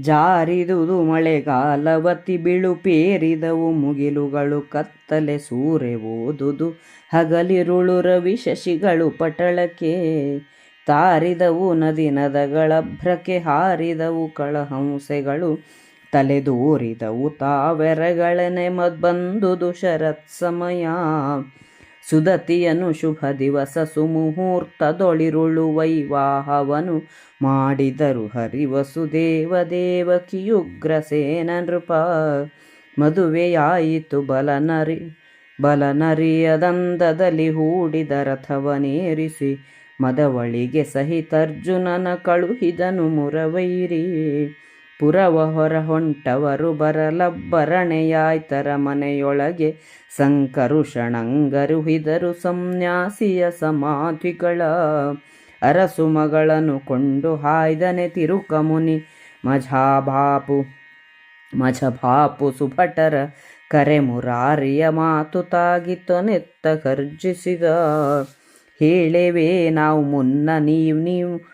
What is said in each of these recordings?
ಜಾರಿದುದು ಮಳೆಗಾಲವತಿ ಬಿಳುಪೇರಿದವು ಮುಗಿಲುಗಳು ಕತ್ತಲೆ ಸೂರೆ ಓದುದು. ಹಗಲಿರುಳು ರವಿ ಶಶಿಗಳು ಪಟಳಕ್ಕೆ ತಾರಿದವು ನದಿ ನದಗಳಭ್ರಕ್ಕೆ ಹಾರಿದವು ಕಳಹಂಸೆಗಳು ತಲೆದೋರಿದವು ತಾವೆರಗಳನೆ ಮದ್ಬಂದುದು ಶರತ್ ಸಮಯ. ಸುದತಿಯನು ಶುಭ ದಿವಸ ಸುಮುಹೂರ್ತದೊಳಿರುಳು ವೈವಾಹವನು ಮಾಡಿದರು ಹರಿವಸುದೇವ ದೇವಕಿಯುಗ್ರಸೇನ ನೃಪ. ಮದುವೆಯಾಯಿತು ಬಲನರಿ, ಬಲನರಿಯದಂದದಲ್ಲಿ ಹೂಡಿದ ರಥವನೇರಿಸಿ ಮದವಳಿಗೆ ಸಹಿತರ್ಜುನನ ಕಳುಹಿದನು ಮುರವೈರಿ. ಪುರವ ಹೊರ ಹೊಂಟವರು ಬರಲಬ್ಬರಣೆಯಾಯ್ತರ ಮನೆಯೊಳಗೆ ಸಂಕರುಷಣಂಗರುಹಿದರು ಸಂನ್ಯಾಸಿಯ ಸಮಾಧಿಗಳ ಅರಸು ಮಗಳನ್ನು ಕೊಂಡು ಹಾಯ್ದನೆ ತಿರುಕ ಮುನಿ ಮಝಾಭಾಪು ಮಝಭಾಪು ಸುಭಟರ ಕರೆ ಮುರಾರಿಯ ಮಾತು ತಾಗಿತೊನೆತ್ತ ಗರ್ಜಿಸಿದ ಹೇಳೆವೇ ನಾವು ಮುನ್ನ ನೀವು ನೀವು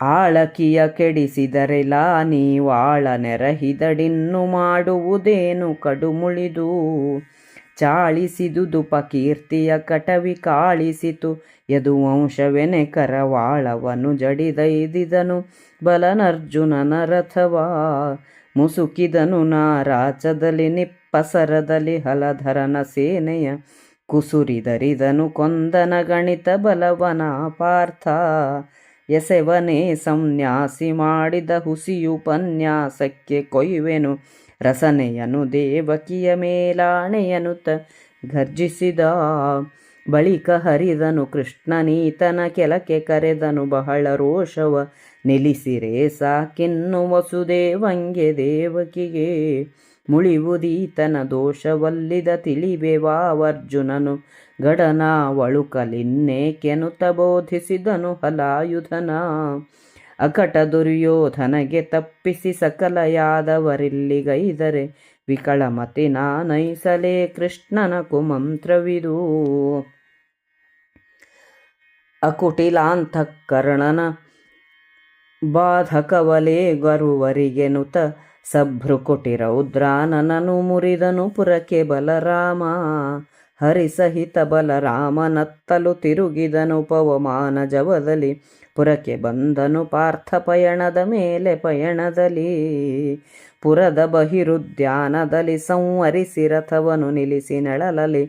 ಆಳಕಿಯ ಕೆಡಿಸಿದರೆ ಲಾನೀ ವಾಳ ನೆರಹಿದಡಿನ್ನು ಮಾಡುವುದೇನು ಕಡುಮುಳಿದು ಚಾಳಿಸಿದುದು ಪಕೀರ್ತಿಯ ಕಟವಿ ಕಾಳಿಸಿತು. ಯದುವಂಶವೆನೆ ಕರವಾಳವನು ಜಡಿದೈದಿದನು. ಬಲನರ್ಜುನನ ರಥವಾ ಮುಸುಕಿದನು ನಾರಾಚದಲ್ಲಿ ನಿಪ್ಪಸರದಲ್ಲಿ ಹಲಧರನ ಸೇನೆಯ ಕುಸುರಿದರಿದನು. ಕೊಂದನ ಗಣಿತ ಬಲವನ ಪಾರ್ಥ ಎಸೆವನೇ ಸಂನ್ಯಾಸಿ ಮಾಡಿದ ಹುಸಿಯುಪನ್ಯಾಸಕ್ಕೆ ಕೊಯ್ವೆನು ರಸನೆಯನು ದೇವಕಿಯ ಮೇಲಾಣೆಯನುತ ಗರ್ಜಿಸಿದ ಬಳಿಕ ಹರಿದನು ಕೃಷ್ಣನೀತನ ಕೆಲಕ್ಕೆ ಕರೆದನು, ಬಹಳ ರೋಷವ, ನಿಲ್ಲಿಸಿರೇ ಸಾಕಿನ್ನು ವಸುದೇವಂಗೆ ದೇವಕಿಗೆ. ಮುಳಿವುದೀತನ ದೋಷವಲ್ಲಿದ ತಿಳಿಬೆವಾವರ್ಜುನನು ಗಡನಾವಳುಕಲಿನ್ನೇಕೆನುತ ಬೋಧಿಸಿದನು ಹಲಾಯುಧನ. ಅಕಟ ದುರ್ಯೋಧನಗೆ ತಪ್ಪಿಸಿ ಸಕಲ ಯಾದವರಿಲ್ಲಿಗೈದರೆ ವಿಕಳಮತಿ ನಾನೈಸಲೇ ಕೃಷ್ಣನ ಕುಮಂತ್ರವಿದು. ಅಕುಟಿಲಾಂತಃಕರ್ಣನ ಬಾಧಕವಲೇ ಗರುವರಿಗೆನುತ ಸಭ್ರುಕುಟಿ ರೌದ್ರಾನನನು ಮುರಿದನು ಪುರಕೆ ಬಲರಾಮ. ಹರಿಸಹಿತ ಬಲರಾಮನತ್ತಲು ತಿರುಗಿದನು ಪವಮಾನ ಜವದಲ್ಲಿ. ಪುರಕ್ಕೆ ಬಂದನು ಪಾರ್ಥ ಪಯಣದ ಮೇಲೆ ಪಯಣದಲ್ಲಿ. ಪುರದ ಬಹಿರುದ್ಯಾನದಲ್ಲಿ ಸಂವರಿಸಿ ರಥವನು ನಿಲ್ಲಿಸಿ ನೆಳಲಲಿ.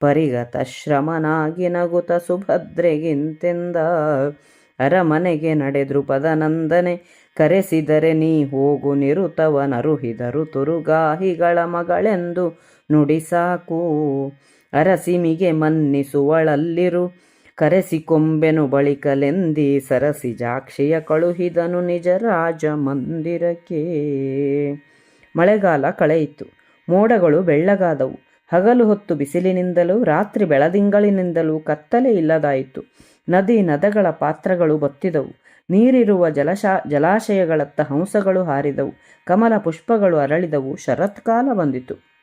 ಪರಿಗತ ಶ್ರಮನಾಗಿ ನಗುತ ಸುಭದ್ರೆಗಿಂತೆಂದ. ಅರಮನೆಗೆ ನಡೆದ್ರು ನಂದನೆ ಕರೆಸಿದರೆ ನೀ ಹೋಗು ನಿರುತವನರುಹಿದರು ತುರುಗಾಹಿಗಳ ಮಗಳೆಂದು ನುಡಿಸಾಕು ಅರಸಿಮಿಗೆ ಮನ್ನಿಸುವಳಲ್ಲಿರು. ಕರೆಸಿಕೊಂಬೆನು ಬಳಿಕಲೆಂದಿ ಸರಸಿ ಜಾಕ್ಷಿಯ ಕಳುಹಿದನು ನಿಜ ರಾಜ ಮಂದಿರಕ್ಕೆ ಮಳೆಗಾಲ ಕಳೆಯಿತು. ಮೋಡಗಳು ಬೆಳ್ಳಗಾದವು. ಹಗಲು ಹೊತ್ತು ಬಿಸಿಲಿನಿಂದಲೂ ರಾತ್ರಿ ಬೆಳದಿಂಗಳಿನಿಂದಲೂ ಕತ್ತಲೆ ಇಲ್ಲದಾಯಿತು. ನದಿ ನದಗಳ ಪಾತ್ರಗಳು ಬತ್ತಿದವು. ನೀರಿರುವ ಜಲಶಾ ಜಲಾಶಯಗಳತ್ತ ಹಂಸಗಳು ಹಾರಿದವು. ಕಮಲ ಪುಷ್ಪಗಳು ಅರಳಿದವು. ಶರತ್ಕಾಲ ಬಂದಿತು.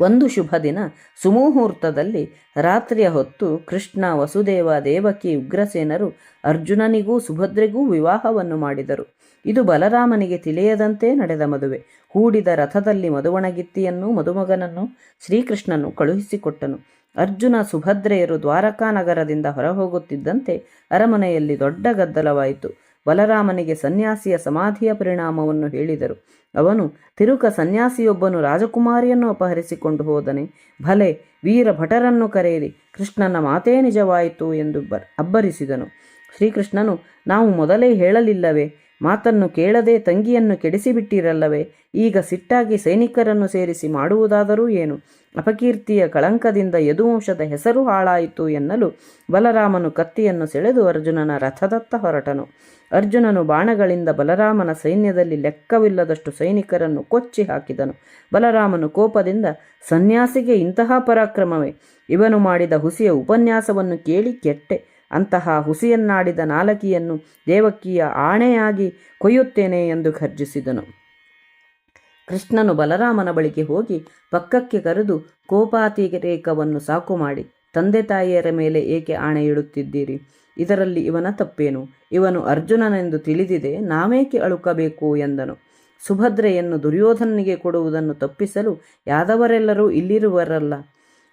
ಒಂದು ಶುಭ ದಿನ ಸುಮುಹೂರ್ತದಲ್ಲಿ ರಾತ್ರಿಯ ಹೊತ್ತು ಕೃಷ್ಣ ವಸುದೇವ ದೇವಕಿ ಉಗ್ರಸೇನರು ಅರ್ಜುನನಿಗೂ ಸುಭದ್ರೆಗೂ ವಿವಾಹವನ್ನು ಮಾಡಿದರು. ಇದು ಬಲರಾಮನಿಗೆ ತಿಳಿಯದಂತೆ ನಡೆದ ಮದುವೆ. ಹೂಡಿದ ರಥದಲ್ಲಿ ಮದುವಣಗಿತ್ತಿಯನ್ನು ಮದುಮಗನನ್ನು ಶ್ರೀಕೃಷ್ಣನು ಕಳುಹಿಸಿಕೊಟ್ಟನು. ಅರ್ಜುನ ಸುಭದ್ರೆಯರು ದ್ವಾರಕಾ ನಗರದಿಂದ ಹೊರಹೋಗುತ್ತಿದ್ದಂತೆ ಅರಮನೆಯಲ್ಲಿ ದೊಡ್ಡ ಗದ್ದಲವಾಯಿತು. ಬಲರಾಮನಿಗೆ ಸನ್ಯಾಸಿಯ ಸಮಾಧಿಯ ಪರಿಣಾಮವನ್ನು ಹೇಳಿದರು. ಅವನು, ತಿರುಕ ಸನ್ಯಾಸಿಯೊಬ್ಬನು ರಾಜಕುಮಾರಿಯನ್ನು ಅಪಹರಿಸಿಕೊಂಡು ಹೋದನೆ. ಭಲೆ ವೀರ ಭಟರನ್ನು ಕರೆಯಿರಿ, ಕೃಷ್ಣನ ಮಾತೇ ನಿಜವಾಯಿತು ಎಂದು ಬರ್, ಅಬ್ಬರಿಸಿದನು. ಶ್ರೀಕೃಷ್ಣನು, ನಾವು ಮೊದಲೇ ಹೇಳಲಿಲ್ಲವೇ? ಮಾತನ್ನು ಕೇಳದೆ ತಂಗಿಯನ್ನು ಕೆಡಿಸಿಬಿಟ್ಟಿರಲ್ಲವೇ? ಈಗ ಸಿಟ್ಟಾಗಿ ಸೈನಿಕರನ್ನು ಸೇರಿಸಿ ಮಾಡುವುದಾದರೂ ಏನು? ಅಪಕೀರ್ತಿಯ ಕಳಂಕದಿಂದ ಯದುವಂಶದ ಹೆಸರು ಹಾಳಾಯಿತು ಎನ್ನಲು ಬಲರಾಮನು ಕತ್ತಿಯನ್ನು ಸೆಳೆದು ಅರ್ಜುನನ ರಥದತ್ತ ಹೊರಟನು. ಅರ್ಜುನನು ಬಾಣಗಳಿಂದ ಬಲರಾಮನ ಸೈನ್ಯದಲ್ಲಿ ಲೆಕ್ಕವಿಲ್ಲದಷ್ಟು ಸೈನಿಕರನ್ನು ಕೊಚ್ಚಿ ಹಾಕಿದನು. ಬಲರಾಮನು ಕೋಪದಿಂದ, ಸನ್ಯಾಸಿಗೆ ಇಂತಹ ಪರಾಕ್ರಮವೇ? ಇವನು ಮಾಡಿದ ಹುಸಿಯ ಉಪನ್ಯಾಸವನ್ನು ಕೇಳಿ ಕೆಟ್ಟೆ. ಅಂತಹ ಹುಸಿಯನ್ನಾಡಿದ ನಾಲಕಿಯನ್ನು ದೇವಕಿಯ ಆಣೆಯಾಗಿ ಕೊಯ್ಯುತ್ತೇನೆ ಎಂದು ಖರ್ಜಿಸಿದನು. ಕೃಷ್ಣನು ಬಲರಾಮನ ಬಳಿಗೆ ಹೋಗಿ ಪಕ್ಕಕ್ಕೆ ಕರೆದು ಕೋಪಾತಿರೇಕವನ್ನು ಸಾಕು ಮಾಡಿ, ತಂದೆ ತಾಯಿಯರ ಮೇಲೆ ಏಕೆ ಆಣೆ ಇಡುತ್ತಿದ್ದೀರಿ? ಇದರಲ್ಲಿ ಇವನ ತಪ್ಪೇನು? ಇವನು ಅರ್ಜುನನೆಂದು ತಿಳಿದಿದೆ, ನಾವೇಕೆ ಅಳುಕಬೇಕು ಎಂದನು. ಸುಭದ್ರೆಯನ್ನು ದುರ್ಯೋಧನನಿಗೆ ಕೊಡುವುದನ್ನು ತಪ್ಪಿಸಲು ಯಾದವರೆಲ್ಲರೂ ಇಲ್ಲಿರುವರಲ್ಲ.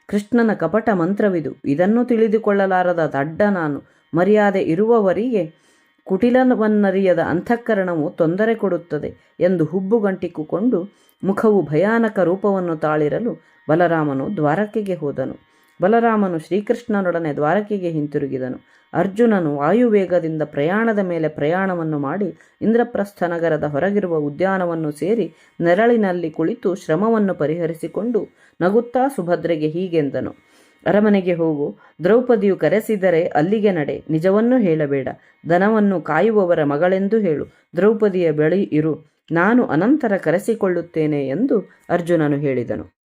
ಕೃಷ್ಣನ ಕಪಟ ಮಂತ್ರವಿದು. ಇದನ್ನು ತಿಳಿದುಕೊಳ್ಳಲಾರದ ದಡ್ಡ ನಾನು. ಮರ್ಯಾದೆ ಇರುವವರಿಗೆ ಕುಟಿಲವನ್ನರಿಯದ ಅಂತಃಕರಣವು ತೊಂದರೆ ಕೊಡುತ್ತದೆ ಎಂದು ಹುಬ್ಬುಗಂಟಿಕ್ಕುಕೊಂಡು ಮುಖವು ಭಯಾನಕ ರೂಪವನ್ನು ತಾಳಿರಲು ಬಲರಾಮನು ದ್ವಾರಕೆಗೆ ಹೋದನು. ಬಲರಾಮನು ಶ್ರೀಕೃಷ್ಣನೊಡನೆ ದ್ವಾರಕೆಗೆ ಹಿಂತಿರುಗಿದನು. ಅರ್ಜುನನು ವಾಯುವೇಗದಿಂದ ಪ್ರಯಾಣದ ಮೇಲೆ ಪ್ರಯಾಣವನ್ನು ಮಾಡಿ ಇಂದ್ರಪ್ರಸ್ಥ ನಗರದ ಹೊರಗಿರುವ ಉದ್ಯಾನವನ್ನು ಸೇರಿ ನೆರಳಿನಲ್ಲಿ ಕುಳಿತು ಶ್ರಮವನ್ನು ಪರಿಹರಿಸಿಕೊಂಡು ನಗುತ್ತಾ ಸುಭದ್ರೆಗೆ ಹೀಗೆಂದನು. ಅರಮನೆಗೆ ಹೋಗು, ದ್ರೌಪದಿಯು ಕರೆಸಿದರೆ ಅಲ್ಲಿಗೆ ನಡೆ, ನಿಜವನ್ನು ಹೇಳಬೇಡ ದನವನ್ನು ಕಾಯುವವರ ಮಗಳೆಂದು ಹೇಳು, ದ್ರೌಪದಿಯ ಬಳಿ ಇರು, ನಾನು ಅನಂತರ ಕರೆಸಿಕೊಳ್ಳುತ್ತೇನೆ ಎಂದು ಅರ್ಜುನನು ಹೇಳಿದನು.